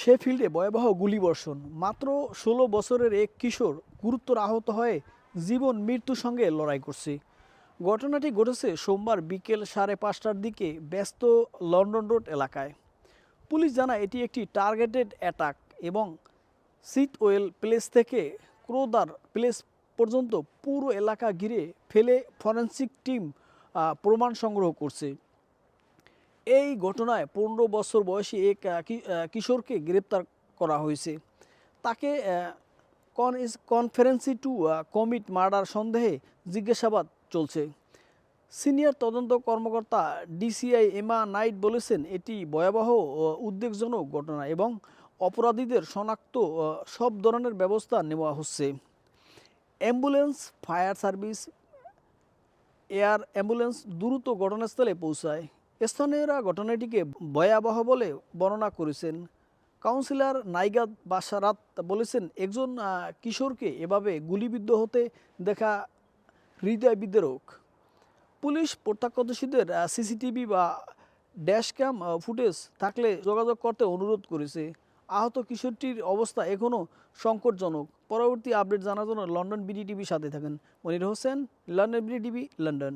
শেফিল্ডে ভয়াবহ গুলিবর্ষণ। মাত্র ষোলো বছরের এক কিশোর গুরুতর আহত হয়ে জীবন মৃত্যুর সঙ্গে লড়াই করছে। ঘটনাটি ঘটেছে সোমবার বিকেল সাড়ে পাঁচটার দিকে ব্যস্ত লন্ডন রোড এলাকায়। পুলিশ জানায় এটি একটি টার্গেটেড অ্যাটাক এবং সিটওয়েল প্লেস থেকে ক্রোদার প্লেস পর্যন্ত পুরো এলাকা ঘিরে ফেলে ফরেন্সিক টিম প্রমাণ সংগ্রহ করছে। এই ঘটনায় পনেরো বছর বয়সী এক কিশোরকে গ্রেপ্তার করা হয়েছে। তাকে কন কনফারেন্সি টু কমিট মার্ডার সন্দেহে জিজ্ঞাসাবাদ চলছে। সিনিয়র তদন্ত কর্মকর্তা ডিসিআই এমা নাইট বলেছেন, এটি ভয়াবহ উদ্বেগজনক ঘটনা এবং অপরাধীদের শনাক্ত সব ধরনের ব্যবস্থা নেওয়া হচ্ছে। Ambulance, fire service, air ambulance দ্রুত ঘটনাস্থলে পৌঁছায়। স্থানীয়রা ঘটনাটিকে ভয়াবহ বলে বর্ণনা করেছেন। কাউন্সিলর নাইগাদ বাসারাত বলেছেন, একজন কিশোরকে এভাবে গুলিবিদ্ধ হতে দেখা হৃদয় বিদ্রোক পুলিশ প্রত্যক্ষদর্শীদের সিসিটিভি বা ড্যাশক্যাম ফুটেজ থাকলে যোগাযোগ করতে অনুরোধ করেছে। আহত কিশোরটির অবস্থা এখনও সংকটজনক। পরবর্তী আপডেট জানার জন্য লন্ডন বিডি টিভির সাথে থাকেন। Monir Hossain, London BD TV London.